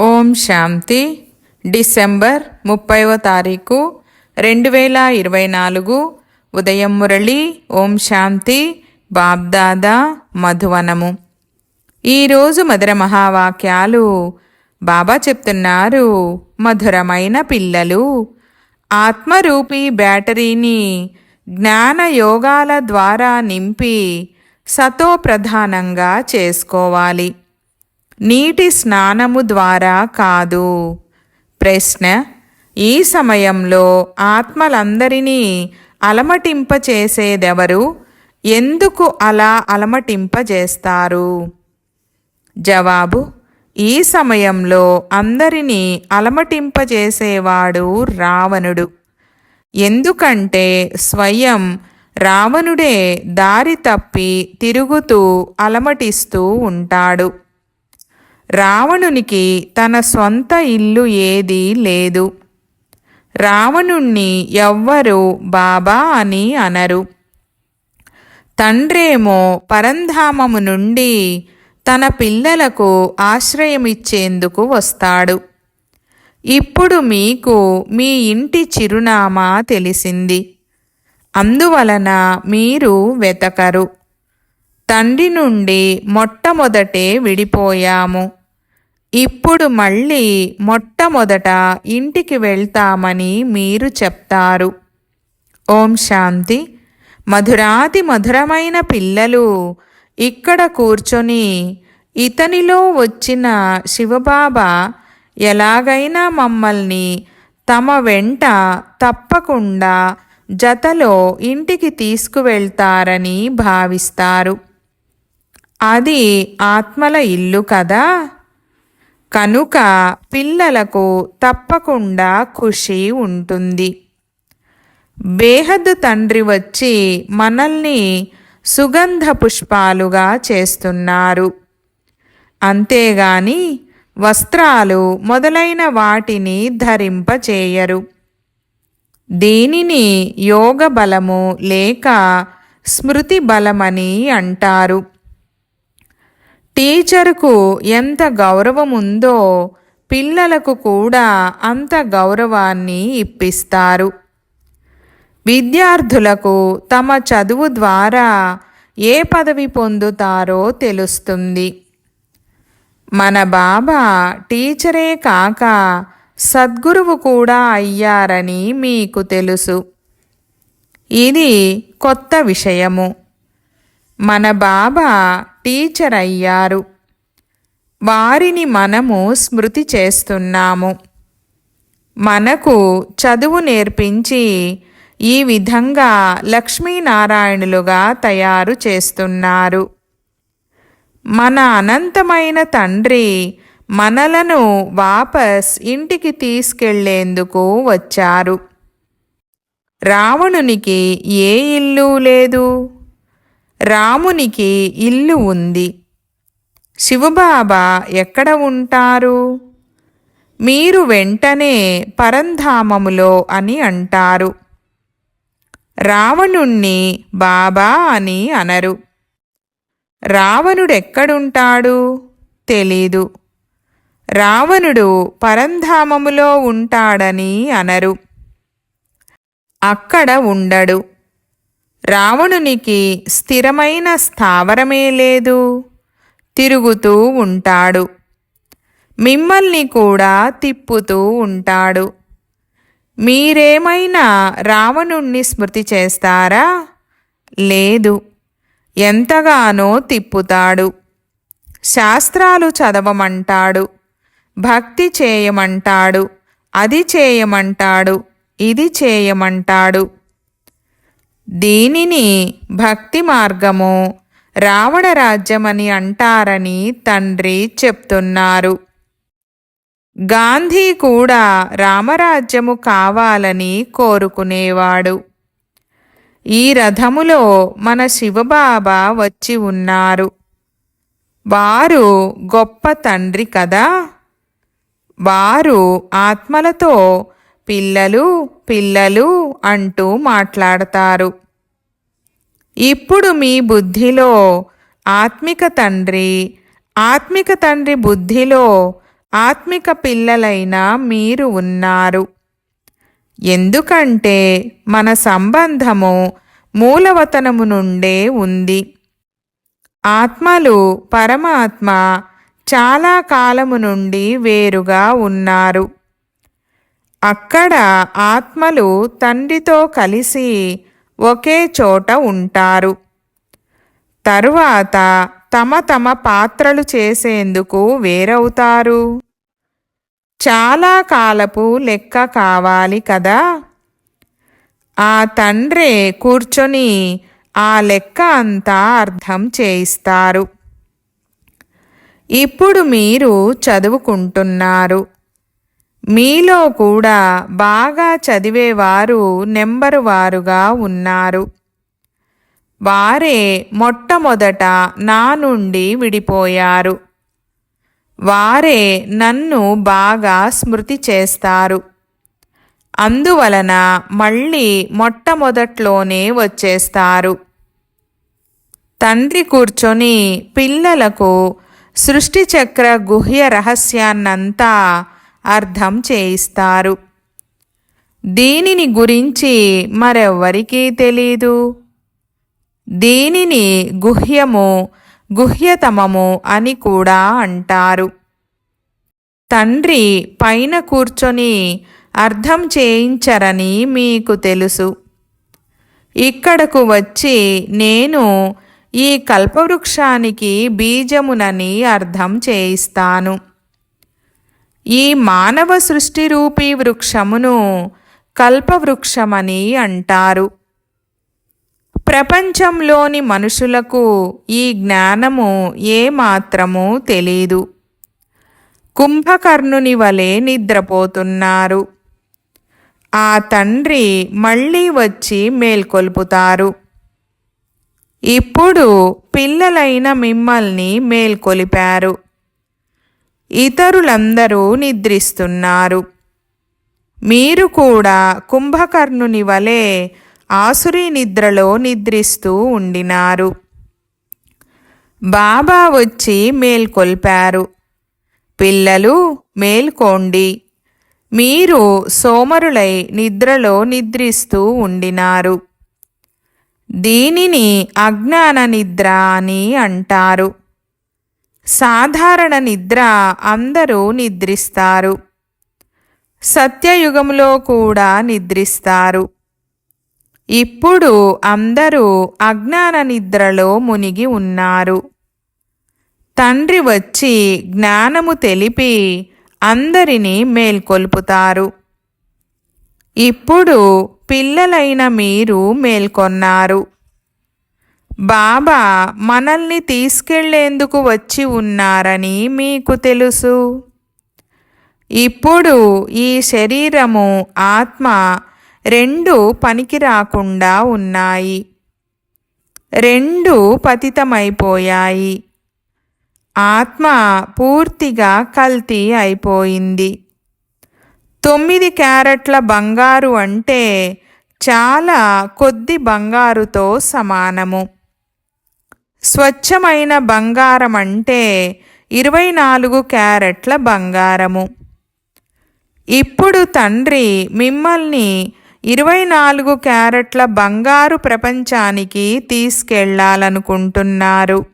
ఓం శాంతి. December ముప్పైవ తారీఖు రెండు వేల ఇరవై నాలుగు. ఉదయం మురళి ఓం శాంతి బాబ్దాదా మధువనము. ఈరోజు మధుర మహావాక్యాలు. బాబా చెప్తున్నారు మధురమైన పిల్లలు. ఆత్మరూపీ బ్యాటరీని జ్ఞాన యోగాల ద్వారా నింపి సతో ప్రధానంగా చేసుకోవాలి. నీటి స్నానము ద్వారా కాదు. ప్రశ్న ఈ సమయంలో ఆత్మలందరినీ అలమటింపచేసేదెవరు? ఎందుకు అలా అలమటింపజేస్తారు? జవాబు ఈ సమయంలో అందరినీ అలమటింపజేసేవాడు రావణుడు. ఎందుకంటే స్వయం రావణుడే దారి తప్పి తిరుగుతూ అలమటిస్తూ ఉంటాడు. రావణునికి తన సొంత ఇల్లు ఏదీ లేదు. రావణుణ్ణి ఎవ్వరు బాబా అని అనరు. తండ్రేమో పరంధామము నుండి తన పిల్లలకు ఆశ్రయమిచ్చేందుకు వస్తాడు. ఇప్పుడు మీకు మీ ఇంటి చిరునామా తెలిసింది. అందువలన మీరు వెతకరు. తండ్రి నుండి మొట్టమొదటే విడిపోయాము. ఇప్పుడు మళ్ళీ మొట్టమొదట ఇంటికి వెళ్తామని మీరు చెప్తారు. ఓం శాంతి. మధురాతి మధురమైన పిల్లలు ఇక్కడ కూర్చొని ఇతనిలో వచ్చిన శివబాబా ఎలాగైనా మమ్మల్ని తమ వెంట తప్పకుండా జతలో ఇంటికి తీసుకువెళ్తారని భావిస్తారు. అది ఆత్మల ఇల్లు కదా? కనుక పిల్లలకు తప్పకుండా ఖుషి ఉంటుంది. బేహద్ తండ్రి వచ్చి మనల్ని సుగంధ పుష్పాలుగా చేస్తున్నారు. అంతేగాని వస్త్రాలు మొదలైన వాటిని ధరింపచేయరు దీనిని యోగ బలము లేక స్మృతి బలమని అంటారు. టీచర్కు ఎంత గౌరవం ఉందో పిల్లలకు కూడా అంత గౌరవాన్ని ఇప్పిస్తారు. విద్యార్థులకు తమ చదువు ద్వారా ఏ పదవి పొందుతారో తెలుస్తుంది. మన బాబా టీచరే కాక సద్గురువు కూడా అయ్యారని మీకు తెలుసు. ఇది కొత్త విషయము. మన బాబా టీచర్ అయ్యారు వారిని మనము స్మృతి చేస్తున్నాము. మనకు చదువు నేర్పించి ఈ విధంగా లక్ష్మీనారాయణులుగా తయారు చేస్తున్నారు. మన అనంతమైన తండ్రి మనలను వాపస్ ఇంటికి తీసుకెళ్ళేందుకు వచ్చారు. రావణునికి ఏ ఇల్లు లేదు? రామునికి ఇల్లు ఉంది. శివబాబా ఎక్కడ ఉంటారు? మీరు వెంటనే పరంధామములో అని అంటారు. రావణుణ్ణి బాబా అని అనరు. రావణుడెక్కడుంటాడు? తెలీదు. రావణుడు పరంధామములో ఉంటాడని అనరు. అక్కడ ఉండడు. రావణునికి స్థిరమైన స్థావరమే లేదు. తిరుగుతూ ఉంటాడు. మిమ్మల్ని కూడా తిప్పుతూ ఉంటాడు. మీరేమైనా రావణుణ్ణి స్మృతి చేస్తారా? లేదు. ఎంతగానో తిప్పుతాడు. శాస్త్రాలు చదవమంటాడు. భక్తి చేయమంటాడు. అది చేయమంటాడు. ఇది చేయమంటాడు. దీనిని భక్తి మార్గము రావణ రాజ్యమని అంటారని తండ్రి చెప్తున్నారు. గాంధీ కూడా రామరాజ్యము కావాలని కోరుకునేవాడు. ఈ రథములో మన శివబాబా వచ్చి ఉన్నారు. వారు గొప్ప తండ్రి కదా. వారు ఆత్మలతో పిల్లలు పిల్లలు అంటూ మాట్లాడతారు. ఇప్పుడు మీ బుద్ధిలో ఆత్మిక తండ్రి ఆత్మిక తండ్రి బుద్ధిలో ఆత్మిక పిల్లలైన మీరు ఉన్నారు. ఎందుకంటే మన సంబంధము మూలవతనము నుండే ఉంది. ఆత్మలు పరమాత్మ చాలా కాలము నుండి వేరుగా ఉన్నారు. అక్కడ ఆత్మలు తండ్రితో కలిసి ఒకే చోట ఉంటారు. తరువాత తమ తమ పాత్రలు చేసేందుకు వేరవుతారు. చాలా కాలపు లెక్క కావాలి కదా? ఆ తండ్రే కూర్చొని ఆ లెక్క అంతా అర్థం చేయిస్తారు. ఇప్పుడు మీరు చదువుకుంటున్నారు. మీలో కూడా బాగా చదివేవారు నెంబరు వారుగా ఉన్నారు. వారే మొట్టమొదట నా నుండి విడిపోయారు. వారే నన్ను బాగా స్మృతి చేస్తారు. అందువలన మళ్ళీ మొట్టమొదట్లోనే వచ్చేస్తారు. తండ్రి కూర్చొని పిల్లలకు సృష్టిచక్ర గుహ్య రహస్యాన్నంతా అర్థం చేయిస్తారు. దీనిని గురించి మరెవ్వరికీ తెలీదు. దీనిని గుహ్యము గుహ్యతమము అని కూడా అంటారు. తండ్రి పైన కూర్చొని అర్థం చేయించరని మీకు తెలుసు. ఇక్కడకు వచ్చి నేను ఈ కల్పవృక్షానికి బీజమునని అర్థం చేయిస్తాను. ఈ మానవ సృష్టి రూపీ వృక్షమును కల్పవృక్షమని అంటారు. ప్రపంచంలోని మనుషులకు ఈ జ్ఞానము ఏమాత్రమూ తెలీదు. కుంభకర్ణుని వలె నిద్రపోతున్నారు. ఆ తండ్రి మళ్ళీ వచ్చి మేల్కొల్పుతారు. ఇప్పుడు పిల్లలైన మిమ్మల్ని మేల్కొలిపారు. ఇతరులందరూ నిద్రిస్తున్నారు. మీరు కూడా కుంభకర్ణుని వలె ఆసురి నిద్రలో నిద్రిస్తూ ఉండినారు. బాబా వచ్చి మేల్కొల్పారు. పిల్లలు మేల్కోండి. మీరు సోమరులై నిద్రలో నిద్రిస్తూ ఉండినారు. దీనిని అజ్ఞాన నిద్ర అని అంటారు. సాధారణ నిద్ర అందరూ నిద్రిస్తారు. సత్యయుగంలో కూడా నిద్రిస్తారు. ఇప్పుడు అందరూ అజ్ఞాన నిద్రలో మునిగి ఉన్నారు. తండ్రి వచ్చి జ్ఞానము తెలిపి అందరినీ మేల్కొల్పుతారు. ఇప్పుడు పిల్లలైన మీరు మేల్కొన్నారు. బాబా మనల్ని తీసుకెళ్ళేందుకు వచ్చి ఉన్నారని మీకు తెలుసు. ఇప్పుడు ఈ శరీరము ఆత్మ రెండు పనికి రాకుండా ఉన్నాయి. రెండు పతితమైపోయాయి. ఆత్మ పూర్తిగా కల్తీ అయిపోయింది. తొమ్మిది క్యారెట్ల బంగారు అంటే చాలా కొద్ది బంగారుతో సమానము. స్వచ్ఛమైన బంగారం అంటే ఇరవై నాలుగు క్యారెట్ల బంగారము. ఇప్పుడు తండ్రి మిమ్మల్ని ఇరవై నాలుగు క్యారెట్ల బంగారు ప్రపంచానికి తీసుకెళ్ళాలనుకుంటున్నారు.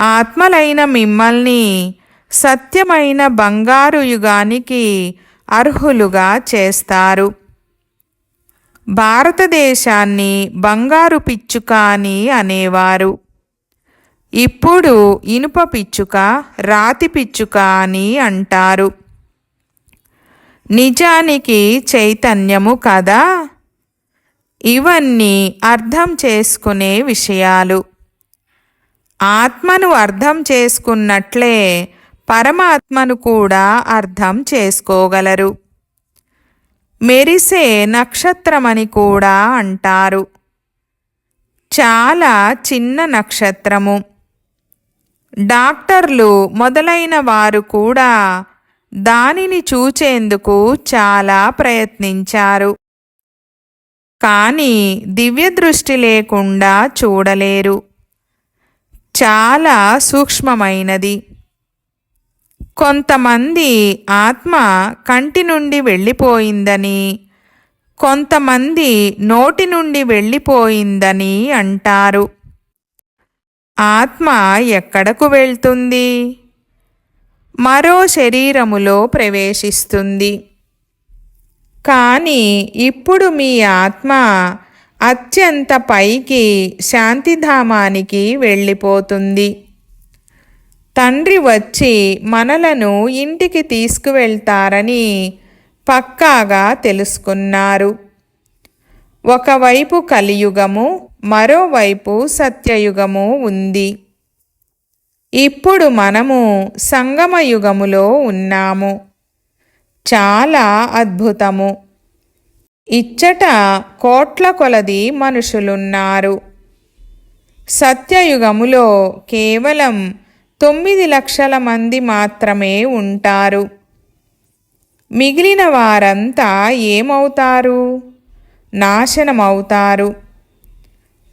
ఆత్మలైన మిమ్మల్ని సత్యమైన బంగారు యుగానికి అర్హులుగా చేస్తారు. భారతదేశాన్ని బంగారు పిచ్చుక అని అనేవారు. ఇప్పుడు ఇనుప పిచ్చుక రాతి పిచ్చుక అని అంటారు. నిజానికి చైతన్యము కదా? ఇవన్నీ అర్థం చేసుకునే విషయాలు. ఆత్మను అర్థం చేసుకున్నట్లే పరమాత్మను కూడా అర్థం చేసుకోగలరు. మెరిసే నక్షత్రమని కూడా అంటారు. చాలా చిన్న నక్షత్రము. డాక్టర్లు మొదలైన వారు కూడా దానిని చూచేందుకు చాలా ప్రయత్నించారు. కానీ దివ్య దృష్టి లేకుండా చూడలేరు. చాలా సూక్ష్మమైనది. కొంతమంది ఆత్మ కంటి నుండి వెళ్ళిపోయిందని కొంతమంది నోటి నుండి వెళ్ళిపోయిందని అంటారు. ఆత్మ ఎక్కడకు వెళ్తుంది? మరో శరీరములో ప్రవేశిస్తుంది. కానీ ఇప్పుడు మీ ఆత్మ అత్యంత పైకి శాంతిధామానికి వెళ్ళిపోతుంది. తండ్రి వచ్చి మనలను ఇంటికి తీసుకువెళ్తారని పక్కాగా తెలుసుకున్నారు. ఒకవైపు కలియుగము మరోవైపు సత్యయుగము ఉంది. ఇప్పుడు మనము సంగమయుగములో ఉన్నాము. చాలా అద్భుతము. ఇచ్చట కోట్ల కొలది మనుషులున్నారు. సత్యయుగములో కేవలం తొమ్మిది లక్షల మంది మాత్రమే ఉంటారు. మిగిలిన వారంతా ఏమవుతారు? నాశనమవుతారు.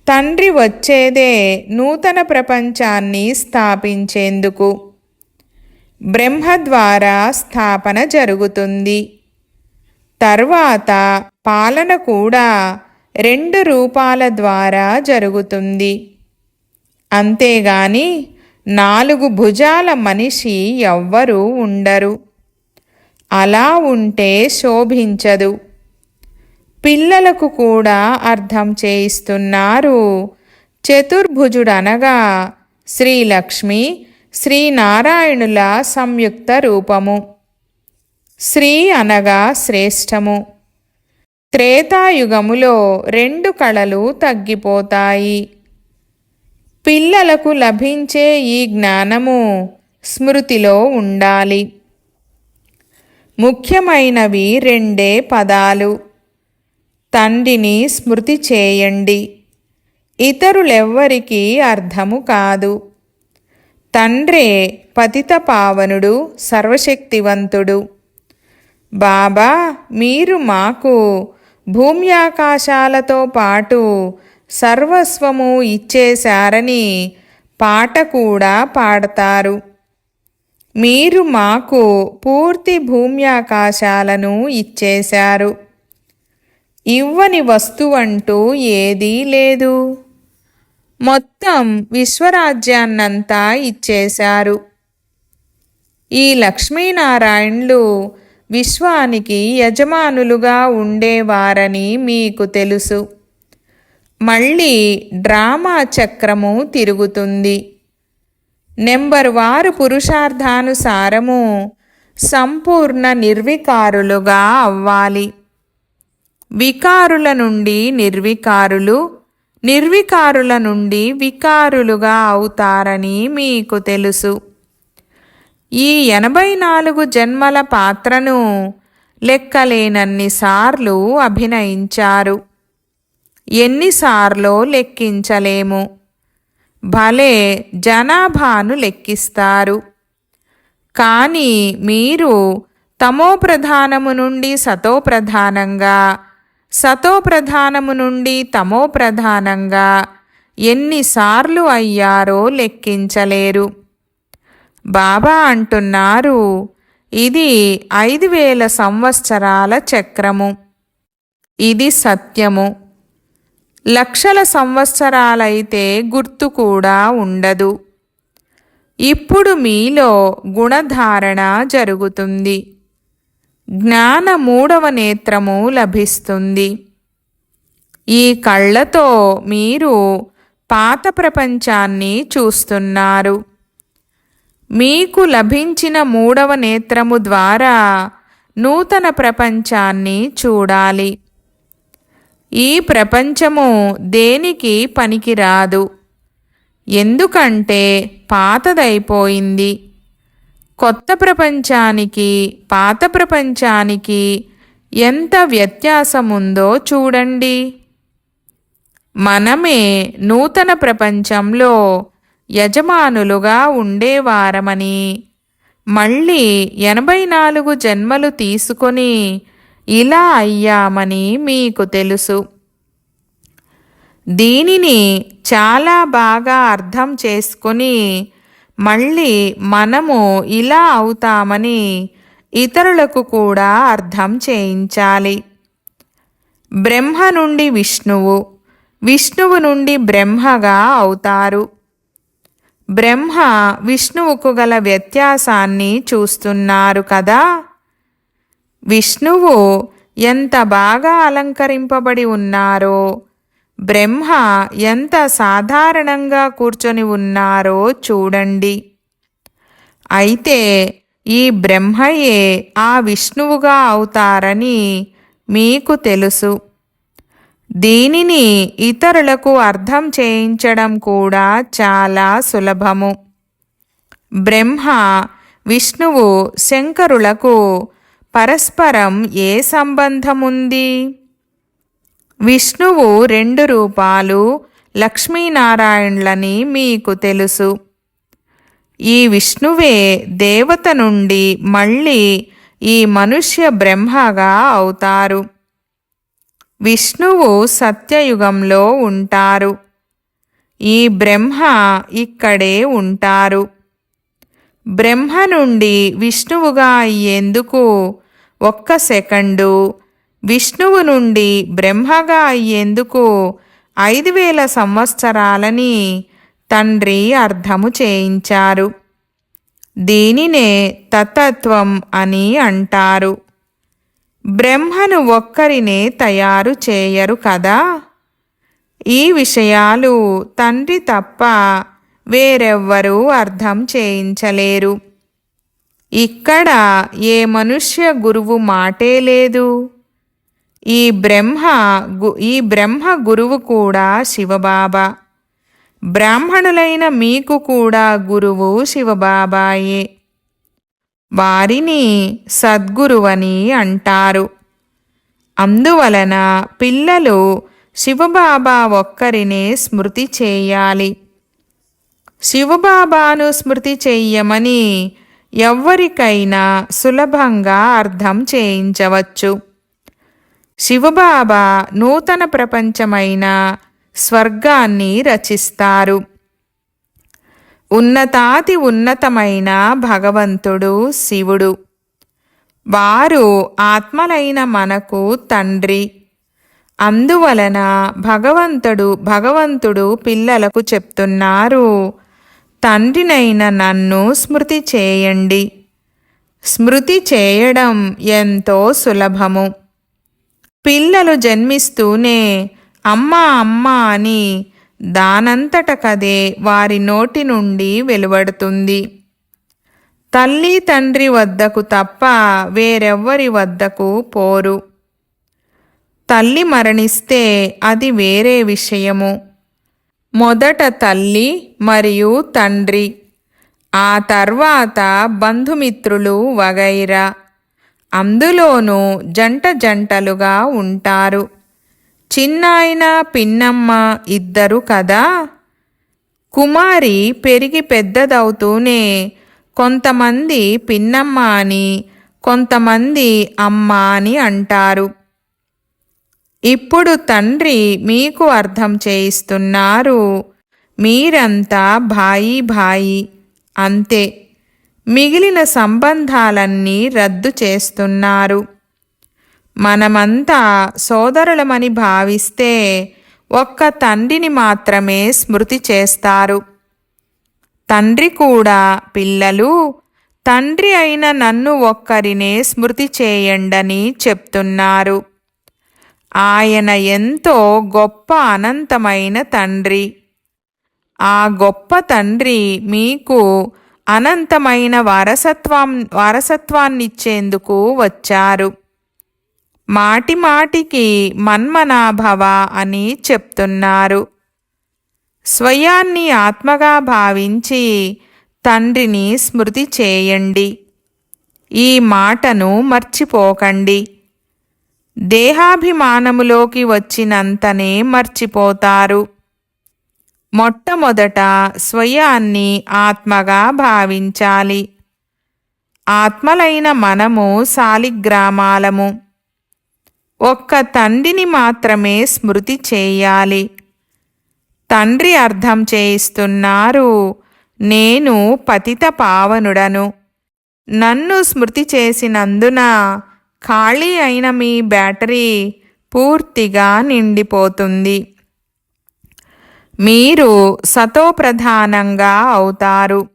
తండ్రి వచ్చేదే నూతన ప్రపంచాన్ని స్థాపించేందుకు. బ్రహ్మ ద్వారా స్థాపన జరుగుతుంది. తర్వాత పాలన కూడా రెండు రూపాల ద్వారా జరుగుతుంది. అంతేగాని నాలుగు భుజాల మనిషి ఎవ్వరూ ఉండరు. అలా ఉంటే శోభించదు. పిల్లలకు కూడా అర్థం చేయిస్తున్నారు చతుర్భుజుడనగా శ్రీలక్ష్మి శ్రీనారాయణుల సంయుక్త రూపము. శ్రీ అనగా శ్రేష్టము. త్రేతాయుగములో రెండు కళలు తగ్గిపోతాయి. పిల్లలకు లభించే ఈ జ్ఞానము స్మృతిలో ఉండాలి. ముఖ్యమైనవి రెండే పదాలు. తండ్రిని స్మృతి చేయండి. ఇతరులెవ్వరికీ అర్థము కాదు. తండ్రే పతిత పావనుడు సర్వశక్తివంతుడు. బాబా మీరు మాకు భూమ్యాకాశాలతో పాటు సర్వస్వము ఇచ్చేశారని పాట కూడా పాడతారు. మీరు మాకు పూర్తి భూమ్యాకాశాలను ఇచ్చేశారు. ఇవ్వని వస్తువంటూ ఏదీ లేదు. మొత్తం విశ్వరాజ్యాన్నంతా ఇచ్చేశారు. ఈ లక్ష్మీనారాయణులు విశ్వానికి యజమానులుగా ఉండేవారని మీకు తెలుసు. మళ్ళీ డ్రామా చక్రము తిరుగుతుంది. నెంబర్ వారు పురుషార్థానుసారము సంపూర్ణ నిర్వికారులుగా అవ్వాలి. వికారుల నుండి నిర్వికారులు నిర్వికారుల నుండి వికారులుగా అవుతారని మీకు తెలుసు. ఈ ఎనభై నాలుగు జన్మల పాత్రను లెక్కలేనన్నిసార్లు అభినయించారు. ఎన్నిసార్లో లెక్కించలేము? భలే జనాభాను లెక్కిస్తారు. కానీ మీరు తమో ప్రధానము నుండి సతో ప్రధానంగా సతో ప్రధానము నుండి తమో ప్రధానంగా ఎన్నిసార్లు అయ్యారో లెక్కించలేరు. బాబా అంటున్నారు ఇది ఐదు వేల సంవత్సరాల చక్రము. ఇది సత్యము. లక్షల సంవత్సరాలైతే గుర్తు కూడా ఉండదు. ఇప్పుడు మీలో గుణధారణ జరుగుతుంది. జ్ఞాన మూడవ నేత్రము లభిస్తుంది. ఈ కళ్ళతో మీరు పాత ప్రపంచాన్ని చూస్తున్నారు. మీకు లభించిన మూడవ నేత్రము ద్వారా నూతన ప్రపంచాన్ని చూడాలి. ఈ ప్రపంచము దేనికి పనికిరాదు? ఎందుకంటే పాతదైపోయింది. కొత్త ప్రపంచానికి పాత ప్రపంచానికి ఎంత వ్యత్యాసముందో చూడండి. మనమే నూతన ప్రపంచంలో యజమానులుగా ఉండేవారమని మళ్ళీ ఎనభై నాలుగు జన్మలు తీసుకొని ఇలా అయ్యామని మీకు తెలుసు. దీనిని చాలా బాగా అర్థం చేసుకొని మళ్ళీ మనము ఇలా అవుతామని ఇతరులకు కూడా అర్థం చేయించాలి. బ్రహ్మ నుండి విష్ణువు విష్ణువు నుండి బ్రహ్మగా అవుతారు. బ్రహ్మ విష్ణువుకు గల వ్యత్యాసాన్ని చూస్తున్నారు కదా? విష్ణువు ఎంత బాగా అలంకరింపబడి ఉన్నారో బ్రహ్మ ఎంత సాధారణంగా కూర్చొని ఉన్నారో చూడండి. అయితే ఈ బ్రహ్మయే ఆ విష్ణువుగా అవుతారని మీకు తెలుసు. దీనిని ఇతరులకు అర్థం చేయించడం కూడా చాలా సులభము. బ్రహ్మ విష్ణువు శంకరులకు పరస్పరం ఏ సంబంధముంది? విష్ణువు రెండు రూపాలు లక్ష్మీనారాయణులని మీకు తెలుసు. ఈ విష్ణువే దేవత నుండి మళ్ళీ ఈ మనుష్య బ్రహ్మగా అవుతారు. విష్ణువు సత్యయుగంలో ఉంటారు. ఈ బ్రహ్మ ఇక్కడే ఉంటారు. బ్రహ్మ నుండి విష్ణువుగా అయ్యేందుకు ఒక్క సెకండు. విష్ణువు నుండి బ్రహ్మగా అయ్యేందుకు ఐదు వేల సంవత్సరాలని తండ్రి అర్థము చేయించారు. దీనినే తతత్వం అని అంటారు. బ్రహ్మను ఒక్కరినే తయారు చేయరు కదా? ఈ విషయాలు తండ్రి తప్ప వేరెవ్వరూ అర్థం చేయించలేరు. ఇక్కడ ఏ మనుష్య గురువు మాటే లేదు. ఈ బ్రహ్మ గు ఈ బ్రహ్మ గురువు కూడా శివబాబా. బ్రాహ్మణులైన మీకు కూడా గురువు శివబాబాయే. వారిని సద్గురువని అంటారు. అందువలన పిల్లలు శివబాబా ఒక్కరినే స్మృతి చేయాలి. శివబాబాను స్మృతి చెయ్యమని ఎవ్వరికైనా సులభంగా అర్థం చేయించవచ్చు. శివబాబా నూతన ప్రపంచమైన స్వర్గాన్ని రచిస్తారు. ఉన్నతాతి ఉన్నతమైన భగవంతుడు శివుడు. వారు ఆత్మలైన మనకు తండ్రి. అందువలన భగవంతుడు భగవంతుడు పిల్లలకు చెప్తున్నారు తండ్రినైన నన్ను స్మృతి చేయండి. స్మృతి చేయడం ఎంతో సులభము. పిల్లలు జన్మిస్తూనే అమ్మ అమ్మ అని దానంతటకదే వారి నోటి నుండి వెలువడుతుంది. తల్లి తండ్రి వద్దకు తప్ప వేరెవ్వరి వద్దకు పోరు. తల్లి మరణిస్తే అది వేరే విషయము. మొదట తల్లి మరియు తండ్రి. ఆ తర్వాత బంధుమిత్రులు వగైరా. అందులోనూ జంట జంటలుగా ఉంటారు. చిన్నాయన పిన్నమ్మ ఇద్దరు కదా? కుమారి పెరిగి పెద్దదవుతూనే కొంతమంది పిన్నమ్మ అని కొంతమంది అమ్మ అని అంటారు. ఇప్పుడు తండ్రి మీకు అర్థం చేయిస్తున్నారు. మీరంతా భాయి భాయి. అంతే. మిగిలిన సంబంధాలన్నీ రద్దు చేస్తున్నారు. మనమంతా సోదరులమని భావిస్తే ఒక్క తండ్రిని మాత్రమే స్మృతి చేస్తారు. తండ్రి కూడా పిల్లలు తండ్రి అయిన నన్ను ఒక్కరినే స్మృతి చేయండని చెప్తున్నారు. ఆయన ఎంతో గొప్ప అనంతమైన తండ్రి. ఆ గొప్ప తండ్రి మీకు అనంతమైన వారసత్వం వారసత్వాన్నిచ్చేందుకు వచ్చారు. మాటి మాటికి మన్మనాభవ అని చెప్తున్నారు. స్వయాన్ని ఆత్మగా భావించి తండ్రిని స్మృతి చేయండి. ఈ మాటను మర్చిపోకండి. దేహాభిమానములోకి వచ్చినంతనే మర్చిపోతారు. మొట్టమొదట స్వయాన్ని ఆత్మగా భావించాలి. ఆత్మలైన మనము సాలిగ్రామాలము ఒక్క తండ్రిని మాత్రమే స్మృతి చేయాలి. తండ్రి అర్థం చేయిస్తున్నారు నేను పతిత పావనుడను. నన్ను స్మృతి చేసినందున ఖాళీ అయిన మీ బ్యాటరీ పూర్తిగా నిండిపోతుంది. మీరు సతోప్రధానంగా అవుతారు.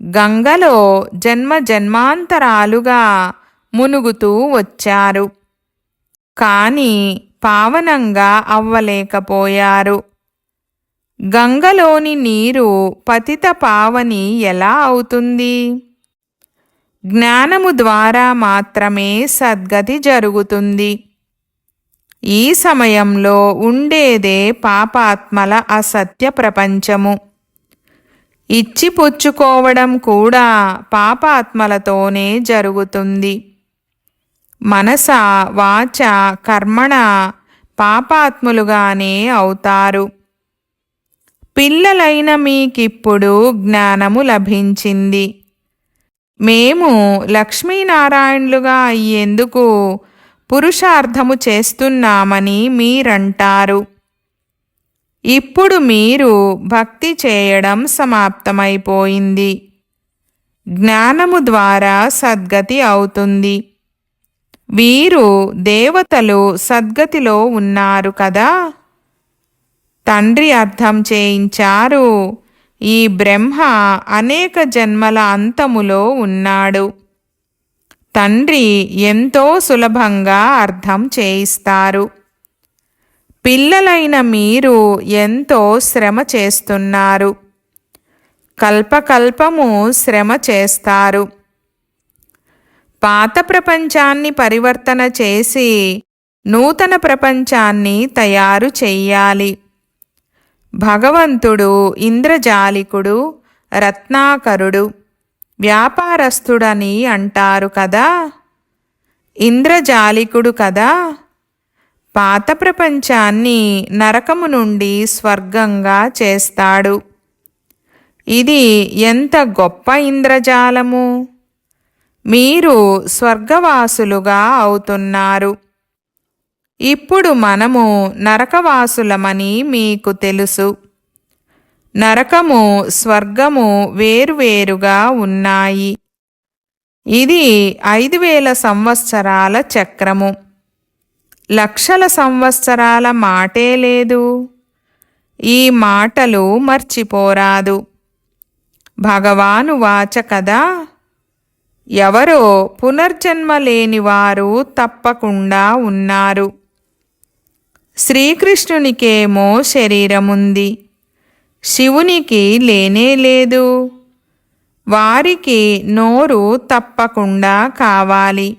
గంగలో జన్మ జన్మాంతరాలుగా మునుగుతూ వచ్చారు. కానీ పావనంగా అవ్వలేకపోయారు. గంగలోని నీరు పతిత పావని ఎలా అవుతుంది? జ్ఞానము ద్వారా మాత్రమే సద్గతి జరుగుతుంది. ఈ సమయంలో ఉండేదే పాపాత్మల అసత్య ప్రపంచము. ఇచ్చి పుచ్చుకోవడం కూడా పాపాత్మలతోనే జరుగుతుంది. మనస వాచ కర్మణ పాపాత్ములుగానే అవుతారు. పిల్లలైన మీకిప్పుడు జ్ఞానము లభించింది. మేము లక్ష్మీనారాయణులుగా అయ్యేందుకు పురుషార్థము చేస్తున్నామని మీరంటారు. ఇప్పుడు మీరు భక్తి చేయడం సమాప్తమైపోయింది. జ్ఞానము ద్వారా సద్గతి అవుతుంది. వీరు దేవతలు సద్గతిలో ఉన్నారు కదా? తండ్రి అర్థం చేయించారు. ఈ బ్రహ్మ అనేక జన్మల అంతములో ఉన్నాడు. తండ్రి ఎంతో సులభంగా అర్థం చేయిస్తారు. పిల్లలైన మీరు ఎంతో శ్రమ చేస్తున్నారు. కల్పకల్పము శ్రమ చేస్తారు. పాత ప్రపంచాన్ని పరివర్తన చేసి నూతన ప్రపంచాన్ని తయారు చెయ్యాలి. భగవంతుడు ఇంద్రజాలికుడు రత్నాకరుడు వ్యాపారస్తుడని అంటారు కదా? ఇంద్రజాలికుడు కదా? పాత ప్రపంచాన్ని నరకము నుండి స్వర్గంగా చేస్తాడు. ఇది ఎంత గొప్ప ఇంద్రజాలము! మీరు స్వర్గవాసులుగా అవుతున్నారు. ఇప్పుడు మనము నరకవాసులమని మీకు తెలుసు. నరకము స్వర్గము వేరువేరుగా ఉన్నాయి. ఇది ఐదు వేల సంవత్సరాల చక్రము. లక్షల సంవత్సరాల మాటే లేదు. ఈ మాటలు మర్చిపోరాదు. భగవాను వాచ కదా. ఎవరో పునర్జన్మ లేనివారు తప్పకుండా ఉన్నారు. శ్రీకృష్ణునికేమో శరీరముంది. శివునికి లేనే లేదు. వారికి నోరు తప్పకుండా కావాలి.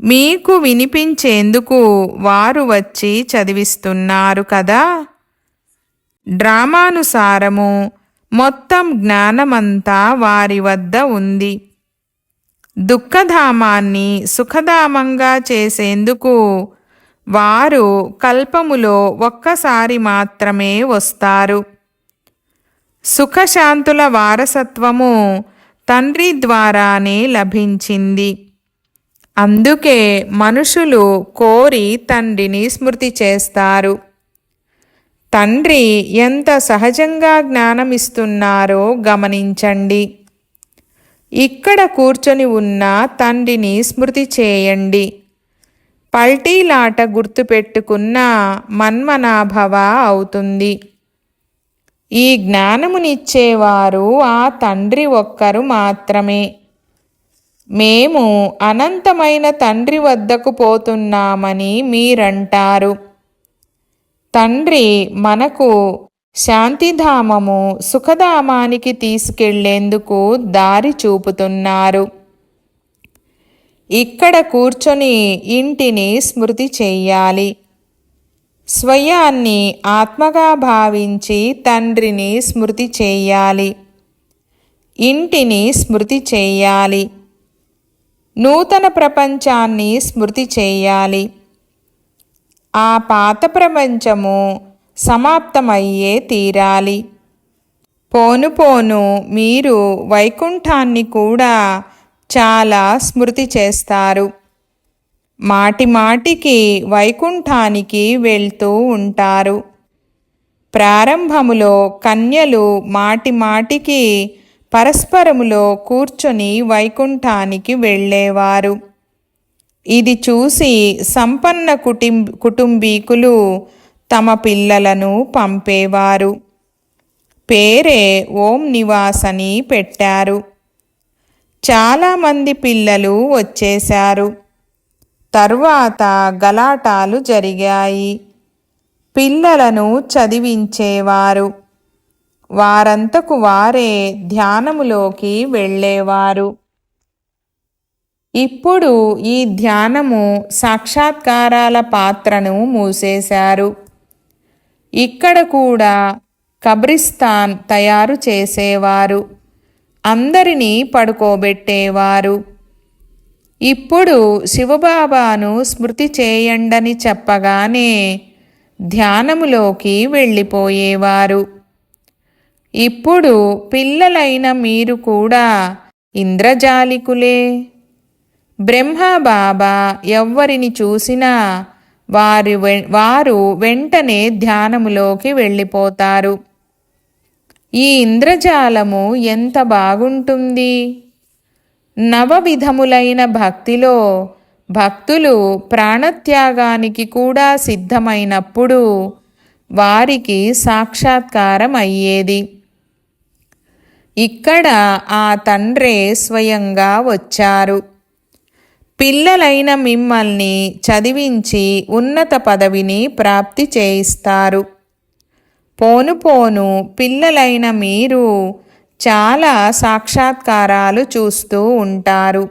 మీకు వినిపించేందుకు వారు వచ్చి చదివిస్తున్నారు కదా? డ్రామానుసారము మొత్తం జ్ఞానమంతా వారి వద్ద ఉంది. దుఃఖధామాన్ని సుఖధామంగా చేసేందుకు వారు కల్పములో ఒక్కసారి మాత్రమే వస్తారు. సుఖశాంతుల వారసత్వము తండ్రి ద్వారానే లభించింది. అందుకే మనుషులు కోరి తండ్రిని స్మృతి చేస్తారు. తండ్రి ఎంత సహజంగా జ్ఞానమిస్తున్నారో గమనించండి. ఇక్కడ కూర్చొని ఉన్న తండ్రిని స్మృతి చేయండి. పల్టీలాట గుర్తుపెట్టుకున్న మన్మనాభవ అవుతుంది. ఈ జ్ఞానమునిచ్చేవారు ఆ తండ్రి ఒక్కరు మాత్రమే. మేము అనంతమైన తండ్రి వద్దకు పోతున్నామని మీరంటారు. తండ్రి మనకు శాంతిధామము సుఖధామానికి తీసుకెళ్ళేందుకు దారి చూపుతున్నారు. ఇక్కడ కూర్చొని ఇంటిని స్మృతి చెయ్యాలి. స్వయాన్ని ఆత్మగా భావించి తండ్రిని స్మృతి చేయాలి ఇంటిని స్మృతి చేయాలి నూతన ప్రపంచాన్ని స్మృతి చేయాలి ఆ పాత ప్రపంచము సమాప్తమయ్యే తీరాలి. పోను పోను మీరు వైకుంఠాన్ని కూడా చాలా స్మృతి చేస్తారు. మాటి మాటికి వైకుంఠానికి వెళ్తూ ఉంటారు. ప్రారంభములో కన్యలు మాటి మాటికి పరస్పరములో కూర్చొని వైకుంఠానికి వెళ్ళేవారు. ఇది చూసి సంపన్న కుటుంబ కుటుంబీకులు తమ పిల్లలను పంపేవారు. పేరే ఓం నివాస్ అని పెట్టారు. చాలామంది పిల్లలు వచ్చేశారు. తర్వాత గలాటాలు జరిగాయి. పిల్లలను చదివించేవారు. వారంతకు వారే ధ్యానములోకి వెళ్ళేవారు. ఇప్పుడు ఈ ధ్యానము సాక్షాత్కారాల పాత్రను మూసేశారు. ఇక్కడ కూడా కబ్రిస్తాన్ తయారు చేసేవారు. అందరినీ పడుకోబెట్టేవారు. ఇప్పుడు శివబాబాను స్మృతి చేయండని చెప్పగానే ధ్యానములోకి వెళ్ళిపోయేవారు. ఇప్పుడు పిల్లలైన మీరు కూడా ఇంద్రజాలికులే. బ్రహ్మబాబా ఎవ్వరిని చూసినా వారు వారు వెంటనే ధ్యానములోకి వెళ్ళిపోతారు. ఈ ఇంద్రజాలము ఎంత బాగుంటుంది. నవవిధములైన భక్తిలో భక్తులు ప్రాణత్యాగానికి కూడా సిద్ధమైనప్పుడు వారికి సాక్షాత్కారం అయ్యేది ఇక్కడ ఆ తండ్రే స్వయంగా వచ్చారు. పిల్లలైన మిమ్మల్ని చదివించి ఉన్నత పదవిని ప్రాప్తి చేయిస్తారు. పోను పోను పిల్లలైన మీరు చాలా సాక్షాత్కారాలు చూస్తూ ఉంటారు.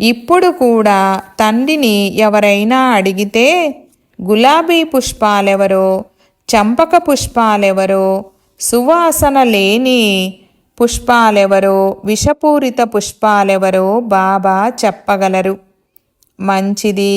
ఇప్పుడు కూడా తండ్రిని ఎవరైనా అడిగితే గులాబీ పుష్పాలెవరో చంపక పుష్పాలెవరో సువాసన లేని పుష్పాలెవరో విషపూరిత పుష్పాలెవరో బాబా చెప్పగలరు. మంచిది.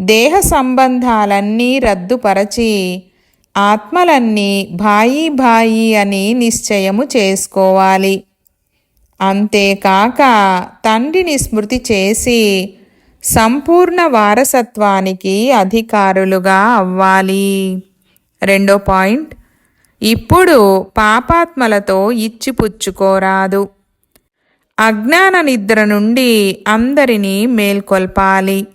దేహ సంబంధాలన్నీ రద్దుపరచి ఆత్మలన్నీ భాయి భాయి అని నిశ్చయము చేసుకోవాలి. అంతేకాక తండ్రిని స్మృతి చేసి సంపూర్ణ వారసత్వానికి అధికారులుగా అవ్వాలి. రెండో పాయింట్ ఇప్పుడు పాపాత్మలతో ఇచ్చిపుచ్చుకోరాదు. అజ్ఞాన నిద్ర నుండి అందరినీ మేల్కొల్పాలి.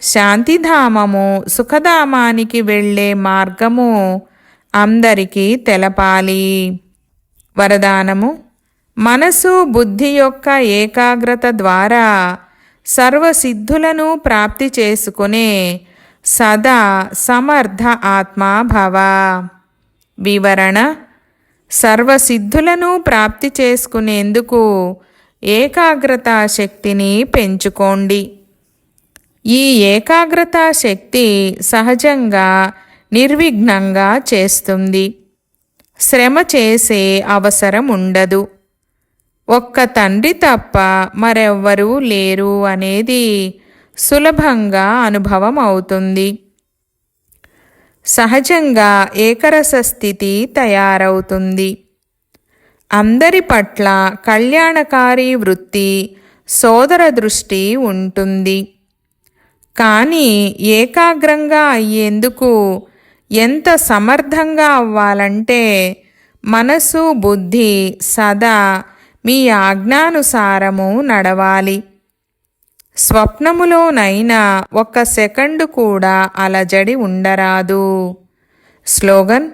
శాంతిధామము సుఖధామానికి వెళ్ళే మార్గము అందరికీ తెలపాలి. వరదానము మనసు బుద్ధి యొక్క ఏకాగ్రత ద్వారా సర్వసిద్ధులను ప్రాప్తి చేసుకునే సదా సమర్థ ఆత్మాభవ వివరణ సర్వసిద్ధులను ప్రాప్తి చేసుకునేందుకు ఏకాగ్రతా శక్తిని పెంచుకోండి. ఈ ఏకాగ్రతా శక్తి సహజంగా నిర్విఘ్నంగా చేస్తుంది. శ్రమ చేసే అవసరం ఉండదు. ఒక్క తండ్రి తప్ప మరెవ్వరూ లేరు అనేది సులభంగా అనుభవం అవుతుంది. సహజంగా ఏకరస స్థితి తయారవుతుంది. అందరి పట్ల కళ్యాణకారి వృత్తి సోదర దృష్టి ఉంటుంది. కానీ ఏకాగ్రంగా అయ్యేందుకు ఎంత సమర్థంగా అవ్వాలంటే మనసు బుద్ధి సదా మీ ఆజ్ఞానుసారము నడవాలి. స్వప్నములోనైనా ఒక్క సెకండు కూడా అలజడి ఉండరాదు. స్లోగన్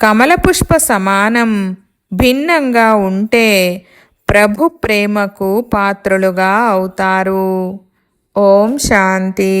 కమలపుష్ప సమానం భిన్నంగా ఉంటే ప్రభు ప్రేమకు పాత్రులుగా అవుతారు. ఓం శాంతి.